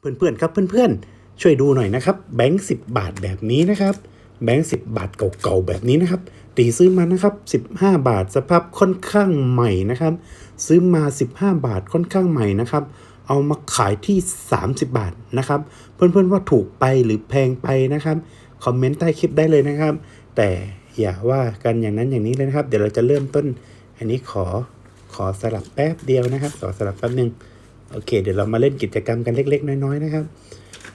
เพื่อนๆครับเพื่อนๆ ช่วยดูหน่อยนะครับแบงค์สิบาทแบบนี้นะครับแบงค์สิบาทเก่าๆแบบนี้นะครับตีซื้อมานะครับ 15 บาทสภาพค่อนข้างใหม่นะครับ ซื้อมา 15 บาทค่อนข้างใหม่นะครับ เอามาขายที่ 30 บาทนะครับ เพื่อนๆว่าถูกไปหรือแพงไปนะครับคอมเมนต์ใต้คลิปได้เลยนะครับ แต่อย่าว่ากันอย่างนั้นอย่างนี้เลยนะครับ เดี๋ยวเราจะเริ่มต้น อันนี้ขอขอสลับแป๊บเดียวนะครับขอสลับแป๊บหนึ่ง โอเค เดี๋ยวเรามาเล่นกิจกรรมกันเล็ก ๆ น้อยๆนะครับ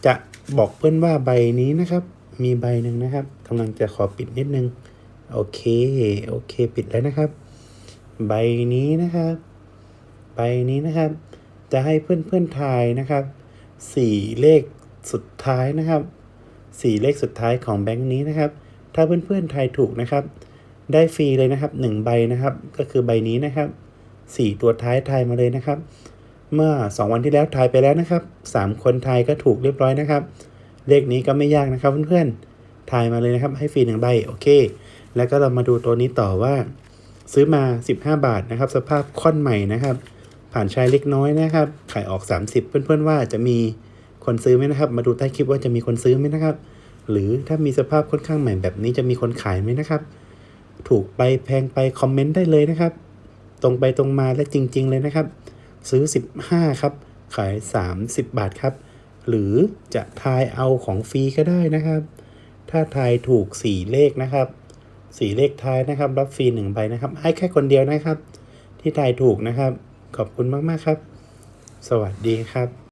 จะบอกเพื่อนว่าใบนี้นะครับ มีใบหนึ่งนะครับกำลังจะขอปิดนิดนึง โอเค โอเค ปิดแล้วนะครับ ใบนี้นะครับ ใบนี้นะครับ จะให้เพื่อนๆทายนะครับสี่เลขสุดท้ายนะครับสี่เลขสุดท้ายของแบงค์นี้นะครับ ถ้าเพื่อนๆทายถูกนะครับ ได้ฟรีเลยนะครับหนึ่งใบนะครับ ก็คือใบนี้นะครับสี่ตัวท้ายทายมาเลยนะครับ เมื่อ 2 วันที่แล้วทายไปแล้วนะครับ 3 คนทายก็ถูกเรียบร้อยนะครับ เลขนี้ก็ไม่ยากนะครับเพื่อนๆทายมาเลยนะครับ ให้ฟรีหนึ่งใบโอเค แล้วก็เรามาดูตัวนี้ต่อว่า ซื้อมา 15 บาทนะครับ สภาพค่อนใหม่นะครับ ผ่านชายเล็กน้อยนะครับ ขายออก 30 เพื่อนๆว่าจะมีคนซื้อไหมนะครับ มาดูใต้คลิปว่าจะมีคนซื้อไหมนะครับ หรือถ้ามีสภาพค่อนข้างใหม่แบบนี้จะมีคนขายไหมนะครับ ถูกไปแพงไปคอมเมนต์ได้เลยนะครับ ตรงไปตรงมาและจริง ๆ เลยนะครับ ซื้อ 15 ครับ ขาย 30 บาทครับ หรือจะทายเอาของฟรีก็ได้นะครับ ถ้าทายถูก 4 เลขนะครับ4เลขท้ายนะครับ รับฟรี1ใบนะครับ ให้แค่คนเดียวนะครับ ที่ทายถูกนะครับ ขอบคุณมาก ๆ ครับ สวัสดีครับ